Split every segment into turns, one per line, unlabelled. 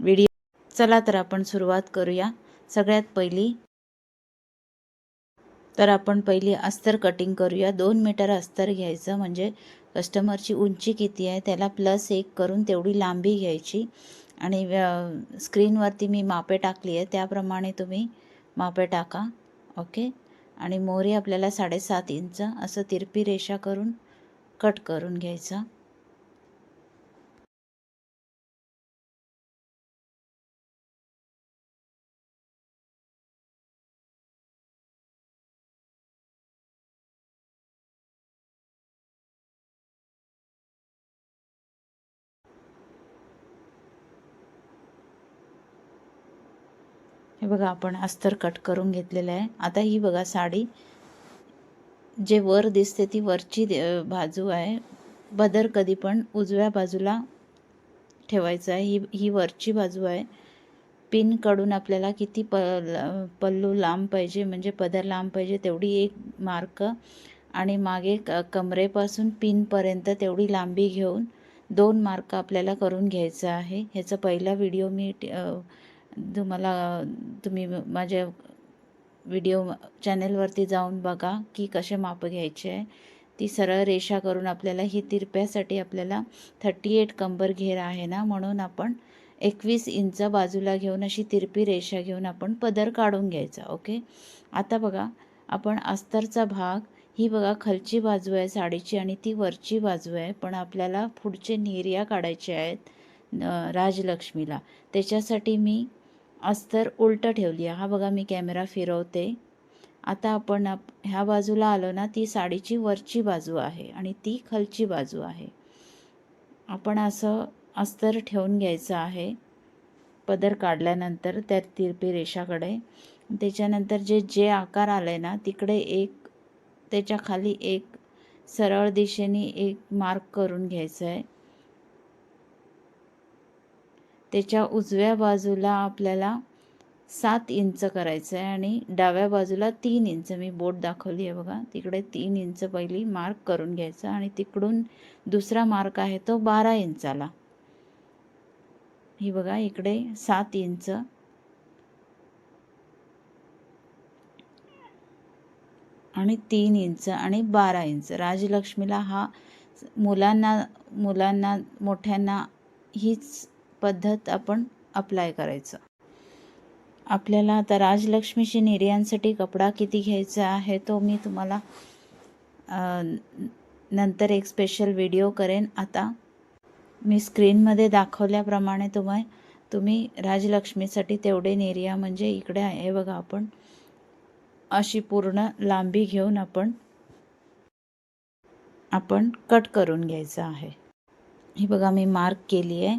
Video. चला तर आपण सुरुवात करूया. सगळ्यात पहिली तर आपण पहिली अस्तर कटिंग करूया. दोन मीटर अस्तर घ्यायचं म्हणजे कस्टमरची उंची किती आहे त्याला प्लस एक करून तेवढी लांबी घ्यायची. आणि स्क्रीनवरती मी मापे टाकली आहे त्याप्रमाणे तुम्ही मापे टाका. ओके? आणि मोहरी आपल्याला साडेसात इंच असं तिरपी रेषा करून कट करून घ्यायचं. हे बघा आपण अस्तर कट करून घेतलेलं आहे. आता ही बघा साडी. जे वर दिसते ती वरची बाजू आहे. बदर कधी पण उजव्या बाजूला ठेवायचं आहे. ही ही वरची बाजू आहे. पिनकडून आपल्याला किती प ल- पल्लू लांब पाहिजे म्हणजे पदर लांब पाहिजे तेवढी एक मार्क. आणि मागे क कमरेपासून पिनपर्यंत तेवढी लांबी घेऊन दोन मार्क आपल्याला करून घ्यायचं आहे. ह्याचा पहिला व्हिडिओ मी ट- तुम्हाला तुम्ही माझ्या व्हिडिओ चॅनेलवरती जाऊन बघा की कसे माप घ्यायचे. आहे ती सरळ रेषा करून आपल्याला ही तिरप्यासाठी आपल्याला थर्टी एट कंबर घेर आहे ना म्हणून आपण एकवीस इंच बाजूला घेऊन अशी तिरपी रेषा घेऊन आपण पदर काढून घ्यायचा ओके? आता बघा आपण अस्तरचा भाग ही बघा खालची बाजू आहे साडीची आणि ती वरची बाजू आहे पण आपल्याला पुढचे निर्या काढायचे आहेत राजलक्ष्मीला. त्याच्यासाठी मी अस्तर उलटं ठेवली आहे हा बघा मी कॅमेरा फिरवते. आता आपण आप- ह्या बाजूला आलो ना ती साडीची वरची बाजू आहे आणि ती खालची बाजू आहे. आपण असं अस्तर ठेवून घ्यायचं आहे. पदर काढल्यानंतर त्या तिरपी रेषाकडे. त्याच्यानंतर जे जे आकार आले ना तिकडे एक त्याच्याखाली एक सरळ दिशेने एक मार्क करून घ्यायचं आहे त्याच्या उजव्या बाजूला आपल्याला सात इंच करायचं आहे आणि डाव्या बाजूला तीन इंच. मी बोट दाखवली आहे बघा. तिकडे तीन इंच पहिली मार्क करून घ्यायचा आणि तिकडून दुसरा मार्क आहे तो बारा इंचाला. ही बघा इकडे सात इंच. आणि तीन इंच आणि बारा इंच. राजलक्ष्मीला हा मुलांना मुलांना मोठ्यांना हीच पद्धत आपण अप्लाय करायचं. आपल्याला आता राजलक्ष्मीची निर्यांसाठी कपडा किती घ्यायचा आहे तो मी तुम्हाला नंतर एक स्पेशल व्हिडिओ करेन. आता मी स्क्रीनमध्ये दाखवल्याप्रमाणे तुम्ही तुम्ही राजलक्ष्मीसाठी तेवढे निर्या म्हणजे इकडे आहे बघा आपण. अशी पूर्ण लांबी घेऊन आपण आपण कट करून घ्यायचं आहे. ही बघा मी मार्क केली आहे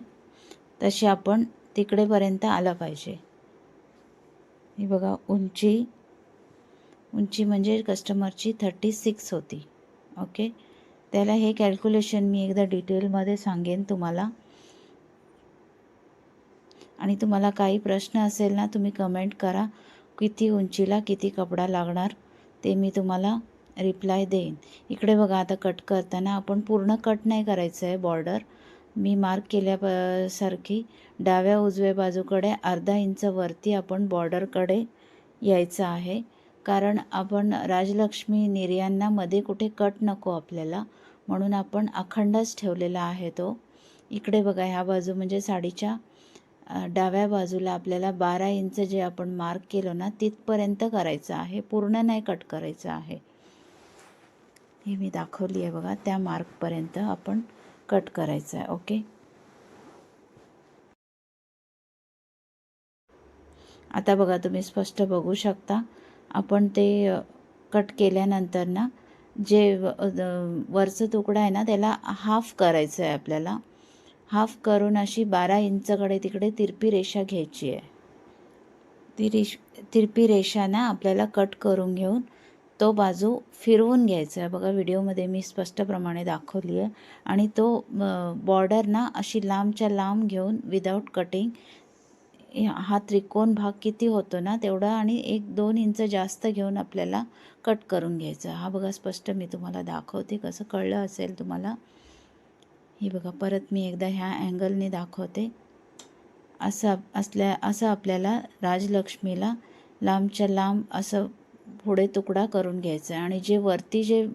तशी आपण तिकडेपर्यंत आलं पाहिजे. हे बघा उंची उंची म्हणजे कस्टमरची थर्टी सिक्स होती. ओके त्याला हे कॅल्क्युलेशन मी एकदा डिटेलमध्ये सांगेन तुम्हाला. आणि तुम्हाला काही प्रश्न असेल ना तुम्ही कमेंट करा किती उंचीला किती कपडा लागणार ते मी तुम्हाला रिप्लाय देईन. इकडे बघा आता कट करताना आपण पूर्ण कट नाही करायचं आहे बॉर्डर मी मार्क केल्यासारखी डाव्या उजव्या बाजूकडे अर्धा इंच वरती आपण बॉर्डरकडे यायचं आहे. कारण आपण राजलक्ष्मी निर्यांना मध्ये कुठे कट नको आपल्याला म्हणून आपण अखंडच ठेवलेला आहे तो. इकडे बघा ह्या बाजू म्हणजे साडीच्या डाव्या बाजूला आपल्याला बारा इंच जे आपण मार्क केलो ना तिथपर्यंत करायचं आहे. पूर्ण नाही कट करायचं आहे. हे मी दाखवली आहे बघा त्या मार्कपर्यंत आपण कट करायचं आहे ओके? आता बघा तुम्ही स्पष्ट बघू शकता. आपण ते कट केल्यानंतर ना जे वरचं तुकडा आहे ना त्याला हाफ करायचं आहे आपल्याला. हाफ करून अशी बारा इंचकडे तिकडे तिरपी रेषा घ्यायची आहे. ती रेष तिरपी रेषा ना आपल्याला कट करून घेऊन तो बाजू फिरवून घ्यायचा आहे. बघा व्हिडिओमध्ये मी स्पष्टप्रमाणे दाखवली आहे आणि तो बॉर्डर ना अशी लांबच्या लांब घेऊन विदाऊट कटिंग हा त्रिकोण भाग किती होतो ना तेवढा आणि एक दोन इंच जास्त घेऊन आपल्याला कट करून घ्यायचा. हा बघा स्पष्ट मी तुम्हाला दाखवते. कसं कळलं असेल तुम्हाला? ही बघा परत मी एकदा ह्या अँगलने दाखवते. असं असल्या असं आपल्याला राजलक्ष्मीला लांबच्या लांब असं पुढे तुकडा करून घ्यायचा आहे. आणि जे वरती जे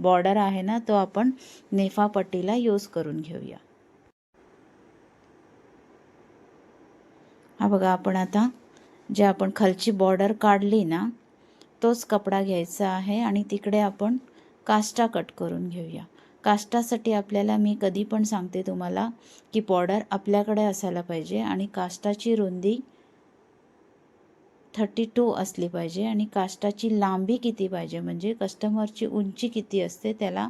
बॉर्डर आहे ना तो आपण नेफापट्टीला यूज करून घेऊया. हा बघा आपण आता जे आपण खालची बॉर्डर काढली ना तोच कपडा घ्यायचा आहे आणि तिकडे आपण काष्टा कट करून घेऊया. काष्टासाठी आपल्याला मी कधी पण सांगते तुम्हाला की बॉर्डर आपल्याकडे असायला पाहिजे आणि काष्टाची रुंदी थर्टी टू असली पाहिजे आणि काष्टाची लांबी किती पाहिजे? म्हणजे कस्टमरची उंची किती असते त्याला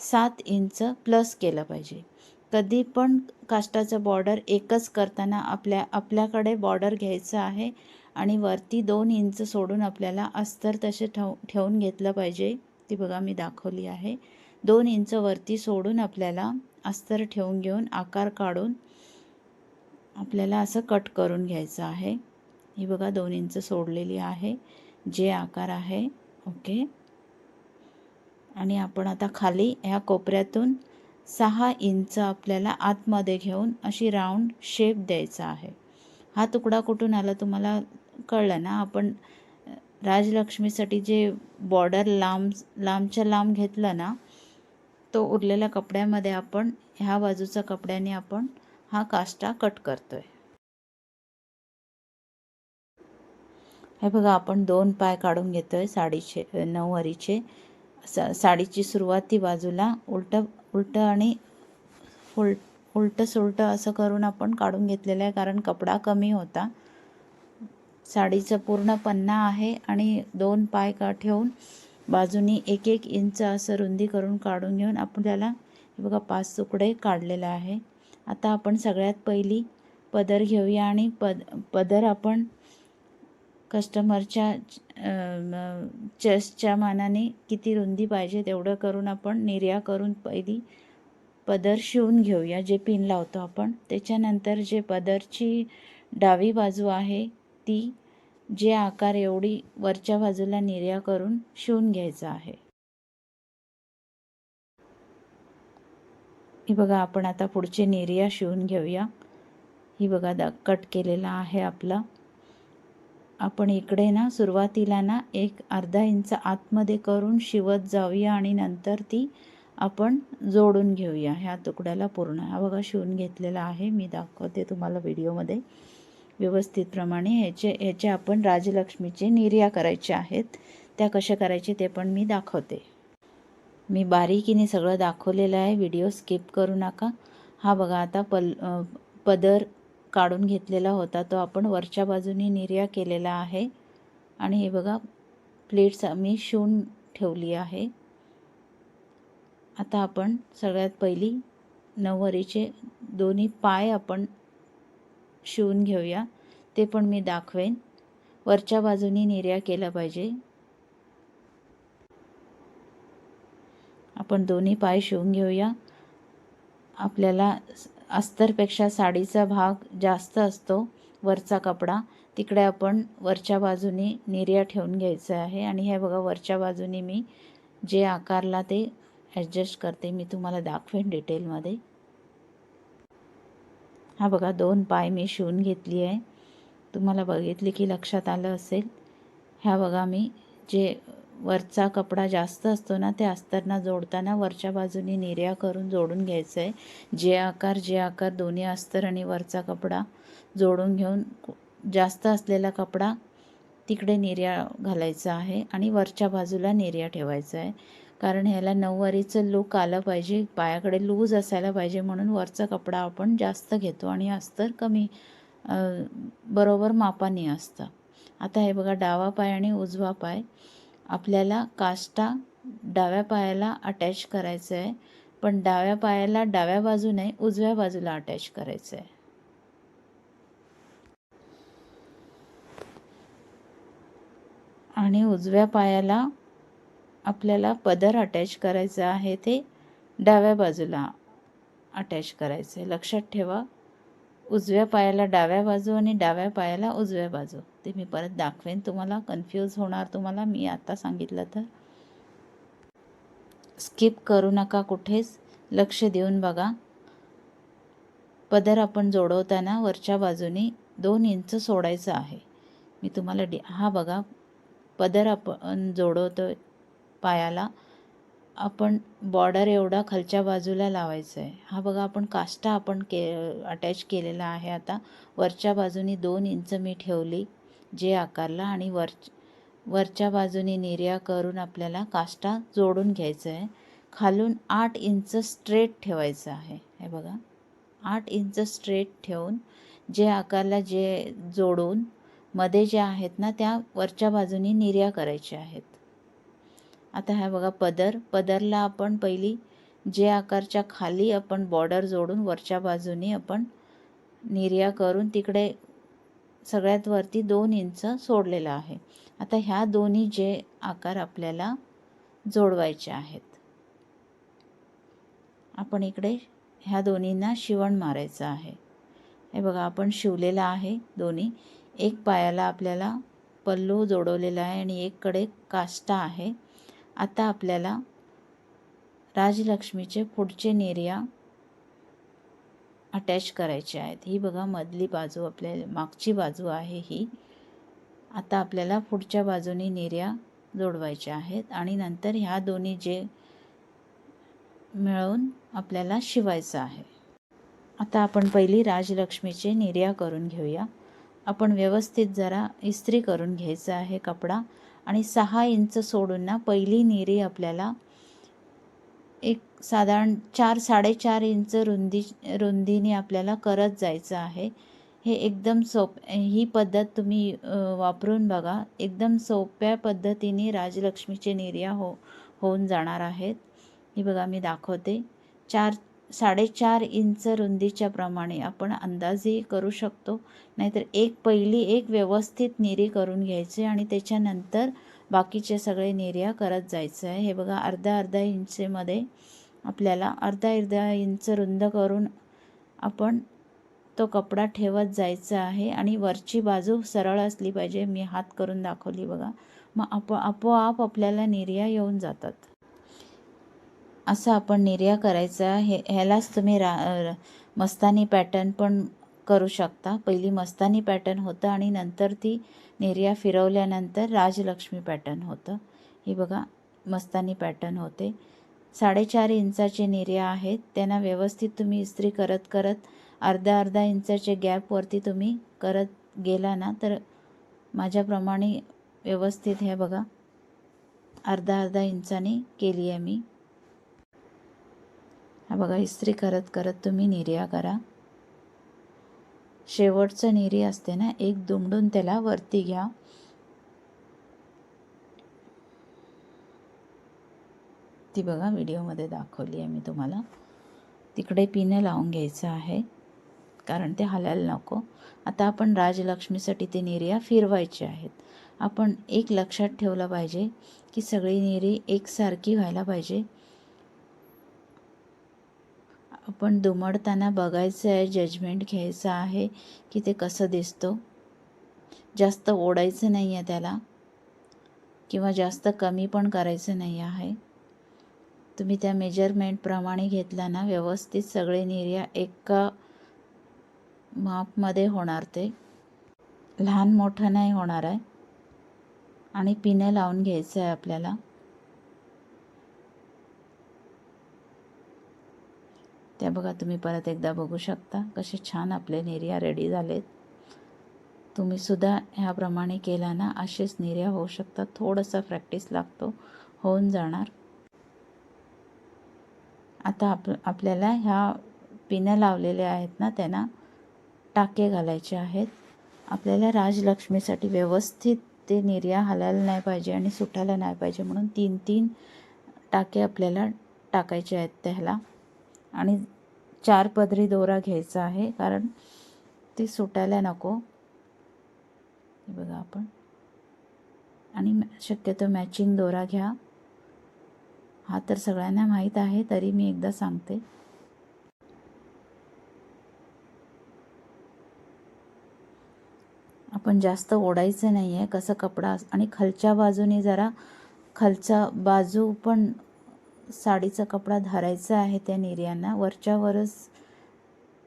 सात इंच प्लस केलं पाहिजे. कधी पण काष्टाचं बॉर्डर एकच करताना आपल्या आपल्याकडे बॉर्डर घ्यायचं आहे आणि वरती दोन इंच सोडून आपल्याला अस्तर तसे ठेव ठेवून घेतलं पाहिजे. ती बघा मी दाखवली आहे. दोन इंच वरती सोडून आपल्याला अस्तर ठेवून घेऊन आकार काढून आपल्याला असं कट करून घ्यायचं आहे. ही बघा दोन इंच सोडलेली आहे. जे आकार आहे ओके. आणि आपण आता खाली ह्या कोपऱ्यातून सहा इंच आपल्याला आतमध्ये घेऊन अशी राऊंड शेप द्यायचा आहे. हा तुकडा कुठून आला तुम्हाला कळलं ना? आपण राजलक्ष्मीसाठी जे बॉर्डर लांब लांबच्या लांब घेतलं ना तो उरलेल्या कपड्यामध्ये आपण ह्या बाजूच्या कपड्याने आपण हा काष्टा कट करतो आहे हे बघा आपण दोन पाय काढून घेतो आहे साडीचे नऊवारीचे सा साडीची सुरुवाती बाजूला उलटं उलटं आणि उल उलटं सुलटं असं करून आपण काढून घेतलेलं आहे कारण कपडा कमी होता. साडीचं पूर्ण पन्ना आहे आणि दोन पाय का ठेवून बाजूनी एक एक इंच असं रुंदी करून काढून घेऊन आपल्याला हे बघा पाच तुकडे काढलेलं आहे. आता आपण सगळ्यात पहिली पदर घेऊया आणि पद पदर आपण कस्टमरच्या चेस्टच्या मानाने किती रुंदी पाहिजे तेवढं करून आपण निर्या करून पहिली पदर शिवून घेऊया जे पिन लावतो आपण. त्याच्यानंतर जे पदरची डावी बाजू आहे ती जे आकार एवढी वरच्या बाजूला निर्या करून शिवून घ्यायचं आहे. ही बघा आपण आता पुढचे निर्या शिवून घेऊया. ही बघा द कट केलेला आहे आपला. आपण इकडे ना सुरुवातीला ना एक अर्धा इंच आतमध्ये करून शिवत जाऊया आणि नंतर ती आपण जोडून घेऊया. ह्या तुकड्याला पूर्ण. हा बघा शिवून घेतलेला आहे. मी दाखवते तुम्हाला व्हिडिओमध्ये. व्यवस्थितप्रमाणे ह्याचे ह्याचे आपण राजलक्ष्मीचे निर्या करायचे आहेत. त्या कशा करायचे ते पण मी दाखवते. मी बारीकीने सगळं दाखवलेलं आहे. व्हिडिओ स्किप करू नका. हा बघा आता पल पदर काढून घेतलेला होता. तो आपण वरच्या बाजूने निर्या केलेला आहे. आणि हे बघा प्लेट्स मी शिवून ठेवली आहे. आता आपण सगळ्यात पहिली नऊवारीचे दोन्ही पाय आपण शिवून घेऊया. ते पण मी दाखवेन. वरच्या बाजूनी निर्या केला पाहिजे. आपण दोन्ही पाय शिवून घेऊया. आपल्याला अस्तरपेक्षा साडीचा भाग जास्त असतो वरचा कपडा. तिकडे आपण वरच्या बाजूने निर्या ठेवून घ्यायचं आहे. आणि हे बघा वरच्या बाजूने मी जे आकारला ते ॲडजस्ट करते. मी तुम्हाला दाखवेन डिटेलमध्ये हा बघा दोन पाय मी शिवून घेतली आहे. तुम्हाला बघितली की लक्षात आलं असेल. ह्या बघा मी जे वरचा कपडा जास्त असतो ना ते अस्तरना जोडताना वरच्या बाजूनी निर्या करून जोडून घ्यायचं आहे जे आकार जे आकार दोन्ही अस्तर आणि वरचा कपडा जोडून घेऊन जास्त असलेला कपडा तिकडे निर्या घालायचा आहे आणि वरच्या बाजूला निर्या ठेवायचा आहे कारण ह्याला नऊवारीचं लूक आलं पाहिजे पायाकडे लूज असायला पाहिजे म्हणून वरचा कपडा आपण जास्त घेतो आणि अस्तर कमी बरोबर मापाने असतं. आता हे बघा डावा पाय आणि उजवा पाय. आपल्याला काष्टा डाव्या पायाला अटॅच करायचं आहे पण डाव्या पायाला डाव्या बाजूने उजव्या बाजूला अटॅच करायचं आहे आणि उजव्या पायाला आपल्याला पदर अटॅच करायचं आहे ते डाव्या बाजूला अटॅच करायचं आहे लक्षात ठेवा उजव्या पायाला डाव्या बाजू आणि डाव्या पायाला उजव्या बाजू. ते मी परत दाखवेन. तुम्हाला कन्फ्यूज होणार तुम्हाला. मी आता सांगितलं तर. स्किप करू नका कुठेच. लक्ष देऊन बघा. पदर आपण जोडवताना वरच्या बाजूने दोन इंच सोडायचं आहे. मी तुम्हाला डि हा बघा. पदर आपण जोडवतो पायाला. आपण बॉर्डर एवढा खालच्या बाजूला लावायचा आहे हा बघा आपण काष्टा आपण के अटॅच केलेला आहे आता. वरच्या बाजूनी दोन इंच मी ठेवली. जे आकारला आणि वर वरच्या बाजूने निर्या करून आपल्याला काष्टा जोडून घ्यायचं आहे. खालून आठ इंच स्ट्रेट ठेवायचं आहे. हे बघा. आठ इंच स्ट्रेट ठेवून जे आकारला जे जोडून मध्ये जे आहेत ना त्या वरच्या बाजूनी निर्या करायच्या आहेत. आता हा बघा पदर. पदरला आपण पहिली जे आकारच्या खाली आपण बॉर्डर जोडून वरच्या बाजूनी आपण निर्या करून तिकडे सगळ्यात वरती दोन इंच सोडलेला आहे. आता ह्या दोन्ही जे आकार आपल्याला जोडवायचे आहेत. आपण इकडे ह्या दोन्हींना शिवण मारायचं आहे. हे बघा आपण शिवलेलं आहे दोन्ही. एक पायाला आपल्याला पल्लू जोडवलेला आहे आणि एककडे काष्टा आहे. आता आपल्याला राजलक्ष्मीचे पुढचे निर्या अटॅच करायचे आहेत. ही बघा मधली बाजू आपल्या मागची बाजू आहे ही. आता आपल्याला पुढच्या बाजूने निर्या जोडवायच्या आहेत आणि नंतर ह्या दोन्ही जे मिळवून आपल्याला शिवायचं आहे. आता आपण पहिली राजलक्ष्मीचे निर्या करून घेऊया. आपण व्यवस्थित जरा इस्त्री करून घ्यायचा आहे कपडा आणि सहा इंच सोडून ना पहिली निरी आपल्याला साधारण चार साडेचार इंच रुंदी रुंदीने आपल्याला करत जायचं आहे. हे एकदम सोप ही पद्धत तुम्ही वापरून बघा. एकदम सोप्या पद्धतीने राजलक्ष्मीचे निर्या हो होऊन जाणार आहेत. ही बघा मी दाखवते. चार साडेचार इंच रुंदीच्या प्रमाणे आपण अंदाजही करू शकतो. नाहीतर एक पहिली एक व्यवस्थित निरी करून घ्यायची आणि त्याच्यानंतर बाकीचे सगळे निर्या करत जायचं आहे. हे बघा अर्धा अर्धा इंचेमध्ये आपल्याला अर्धा अर्धा इंच रुंद करून आपण तो कपडा ठेवत जायचा आहे आणि वरची बाजू सरळ असली पाहिजे. मी हात करून दाखवली बघा. मग आपो आपोआप आपल्याला निर्या येऊन जातात. असं आपण निर्या करायचा हे ह्यालाच तुम्ही रा मस्तानी पॅटर्न पण करू शकता. पहिली मस्तानी पॅटर्न होतं आणि नंतर ती निर्या फिरवल्यानंतर राजलक्ष्मी पॅटर्न होतं. हे बघा मस्तानी पॅटर्न होते. साडेचार इंचाचे निर्या आहेत. त्यांना व्यवस्थित तुम्ही इस्त्री करत करत अर्धा अर्धा इंचाचे गॅपवरती तुम्ही करत गेला ना तर माझ्याप्रमाणे व्यवस्थित हे बघा. अर्धा अर्धा इंचाने केली आहे मी. हा बघा इस्त्री करत करत तुम्ही निर्या करा. शेवटचं निरी असते ना एक दुमडून त्याला वरती घ्या. ती बघा व्हिडिओमध्ये दाखवली आहे मी तुम्हाला. तिकडे पिनं लावून घ्यायचं आहे कारण ते हलायला नको. आता आपण राजलक्ष्मीसाठी ते निर्या फिरवायचे आहेत. आपण एक लक्षात ठेवलं पाहिजे की सगळी निरी एकसारखी व्हायला पाहिजे. आपण दुमडताना बघायचं आहे जजमेंट घ्यायचं आहे की ते कसं दिसतो. जास्त ओढायचं नाही आहे त्याला किंवा जास्त कमी पण करायचं नाही आहे. तुम्ही त्या मेजरमेंटप्रमाणे घेतला ना व्यवस्थित सगळे निर्या एका मापमध्ये होणार ते. लहान मोठं नाही होणार आहे. आणि पिनं लावून घ्यायचं आहे आपल्याला. त्या बघा तुम्ही परत एकदा बघू शकता कसे छान आपले निर्या रेडी झालेत. तुम्ही सुद्धा ह्याप्रमाणे केला ना असेच निर्या होऊ शकतात. थोडंसं प्रॅक्टिस लागतो होऊन जाणार. आता आप आपल्याला ह्या पिनं लावलेल्या आहेत ना त्यांना टाके घालायचे आहेत. आपल्याला राजलक्ष्मीसाठी व्यवस्थित ते निर्या हलायला नाही पाहिजे आणि सुटायला नाही पाहिजे म्हणून तीन तीन टाके आपल्याला टाकायचे आहेत त्याला. आणि चार पदरी दोरा घ्यायचा आहे कारण ती सुटायला नको. बघा आपण. आणि शक्यतो मॅचिंग दोरा घ्या. हा तर सगळ्यांना माहीत आहे तरी मी एकदा सांगते. आपण जास्त ओढायचं नाही आहे कसं कपडा आणि खालच्या बाजूने जरा खालचा बाजू पण साडीचा कपडा धरायचा आहे त्या निर्यांना. वरच्यावरच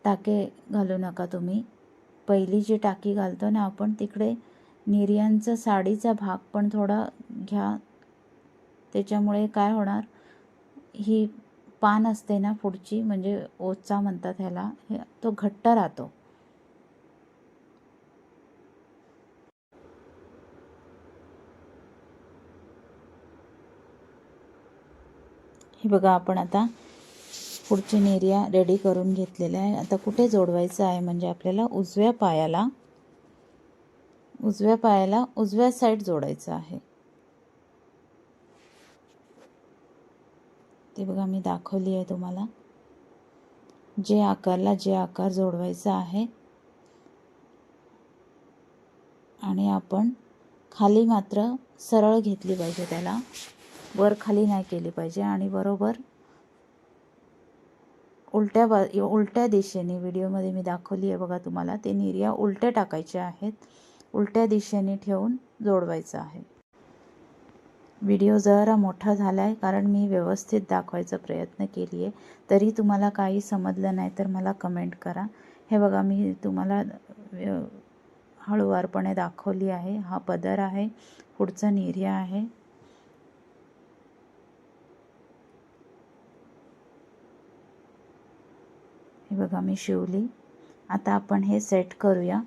टाके घालू नका तुम्ही. पहिली जी टाकी घालतो ना आपण तिकडे निर्यांचा साडीचा भाग पण थोडा घ्या. त्याच्यामुळे काय होणार? ही पान असते ना पुढची म्हणजे ओचा म्हणतात ह्याला हे तो घट्ट राहतो. हे बघा आपण आता पुढची नेरिया रेडी करून घेतलेल्या आहे. आता कुठे जोडवायचं आहे? म्हणजे आपल्याला उजव्या पायाला उजव्या पायाला उजव्या साईड जोडायचं आहे. ते बघा मी दाखवली आहे तुम्हाला. जे आकारला जे आकार जोडवायचा आहे. आणि आपण खाली मात्र सरळ घेतली पाहिजे त्याला. वर खाली नाही केली पाहिजे. आणि बरोबर उलट्या बा उलट्या दिशेने व्हिडिओमध्ये मी दाखवली आहे बघा तुम्हाला ते निर्या उलट्या टाकायच्या आहेत. उलट्या दिशेने ठेवून जोडवायचं आहे. व्हिडिओ जरा मोठा झाला आहे कारण मी व्यवस्थित दाखवायचा प्रयत्न केली आहे तरी तुम्हाला काही समजलं नाही तर मला कमेंट करा. हे बघा मी तुम्हाला हळूवारपणे दाखवली आहे. हा पदर आहे पुढचा निर्या आहे. हे बघा मी शिवली. आता आपण हे सेट करूया.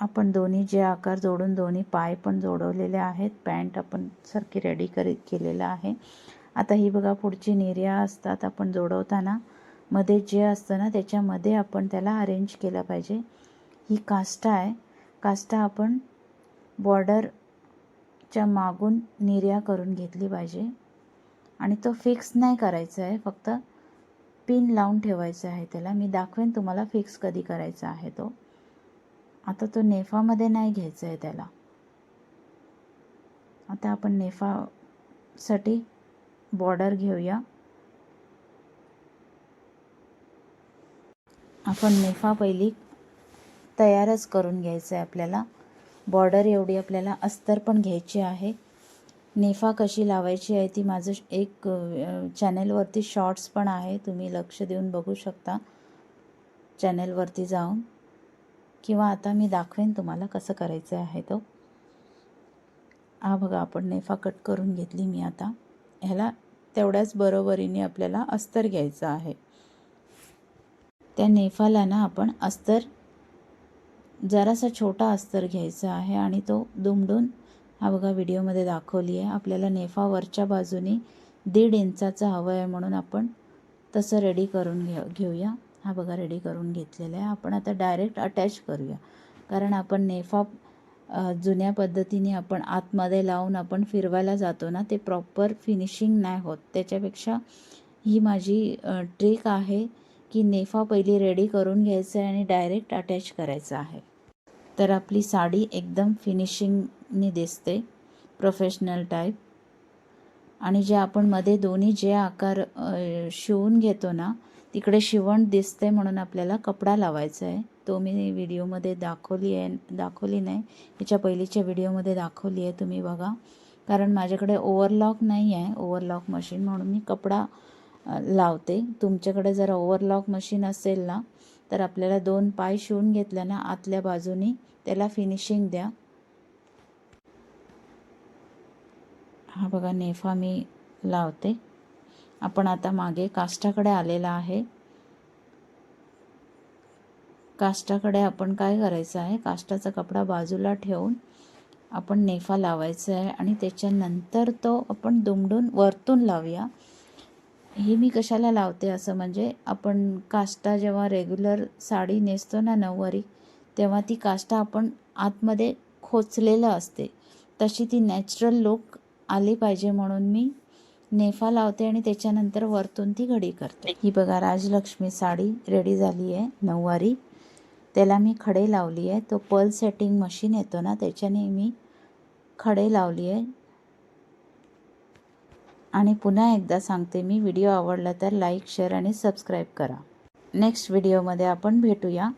आपण दोन्ही जे आकार जोडून दोन्ही पाय पण जोडवलेले आहेत पॅन्ट आपण सारखी रेडी करी केलेलं आहे. आता ही बघा पुढची निर्या असतात आपण जोडवताना. मध्ये जे असतं ना त्याच्यामध्ये आपण त्याला अरेंज केलं पाहिजे. ही काष्टा आहे. काष्टा आपण बॉर्डरच्या मागून निर्या करून घेतली पाहिजे. आणि तो फिक्स नाही करायचा आहे फक्त पिन लावून ठेवायचा आहे त्याला. मी दाखवेन तुम्हाला फिक्स कधी करायचा आहे तो. आता तो नेफामध्ये नाही घ्यायचा आहे त्याला. आता आपण नेफासाठी बॉर्डर घेऊया. आपण नेफा पहिली तयारच करून घ्यायचं आहे आपल्याला. बॉर्डर एवढी आपल्याला अस्तर पण घ्यायची आहे. नेफा कशी लावायची आहे ती माझं एक चॅनेलवरती शॉर्ट्स पण आहे. तुम्ही लक्ष देऊन बघू शकता. चॅनेलवरती जाऊन. किंवा आता मी दाखवेन तुम्हाला कसं करायचं आहे तो. हा बघा आपण नेफा कट करून घेतली मी आता. ह्याला तेवढ्याच बरोबरीने आपल्याला अस्तर घ्यायचं आहे. त्या नेफाला ना आपण अस्तर जरासा छोटा अस्तर घ्यायचा आहे आणि तो दुमडून हा बघा व्हिडिओमध्ये दाखवली आहे. आपल्याला नेफा वरच्या बाजूने दीड इंचाचं हवं आहे म्हणून आपण तसं रेडी करून घे घेऊया. हा बघा रेडी करून घेतलेला आहे. आपण आता डायरेक्ट अटॅच करूया. कारण आपण नेफा जुन्या पद्धतीने आपण आतमध्ये लावून आपण फिरवायला जातो ना ते प्रॉपर फिनिशिंग नाही होत. त्याच्यापेक्षा ही माझी ट्रिक आहे की नेफा पहिली रेडी करून घ्यायचं आहे आणि डायरेक्ट अटॅच करायचं आहे. तर आपली साडी एकदम फिनिशिंगनी दिसते प्रोफेशनल टाईप आणि जे आपण मध्ये दोन्ही जे आकार शिवून घेतो ना तिकडे शिवण दिसते म्हणून आपल्याला कपडा लावायचा आहे तो मी व्हिडिओमध्ये दाखवली आहे दाखवली नाही. याच्या पहिलीच्या व्हिडिओमध्ये दाखवली आहे तुम्ही बघा. कारण माझ्याकडे ओव्हरलॉक नाही आहे ओव्हरलॉक मशीन म्हणून मी कपडा लावते. तुमच्याकडे जर ओव्हरलॉक मशीन असेल ना तर आपल्याला दोन पाय शिवून घेतल्या ना आतल्या बाजूनी त्याला फिनिशिंग द्या. हा बघा नेफा मी लावते. आपण आता मागे काष्टाकडे आलेला आहे. काष्टाकडे आपण काय करायचं आहे? काष्टाचा कपडा बाजूला ठेवून आपण नेफा लावायचा आहे आणि त्याच्यानंतर तो आपण दुमडून वरतून लावूया. हे मी कशाला लावते? असं म्हणजे आपण काष्टा जेव्हा रेग्युलर साडी नेसतो ना नऊवारी तेव्हा ती काष्टा आपण आतमध्ये खोचलेलं असते. तशी ती नॅचरल लुक आली पाहिजे म्हणून मी नेफा लावते आणि त्याच्यानंतर वरतून ती घडी करते. ही बघा राजलक्ष्मी साडी रेडी झाली आहे नऊवारी. त्याला मी खडे लावली आहे. तो पल सेटिंग मशीन येतो ना त्याच्याने मी खडे लावली आहे. आणि पुन्हा एकदा सांगते मी व्हिडिओ आवडला तर लाईक शेअर आणि सबस्क्राईब करा. नेक्स्ट व्हिडिओमध्ये आपण भेटूया.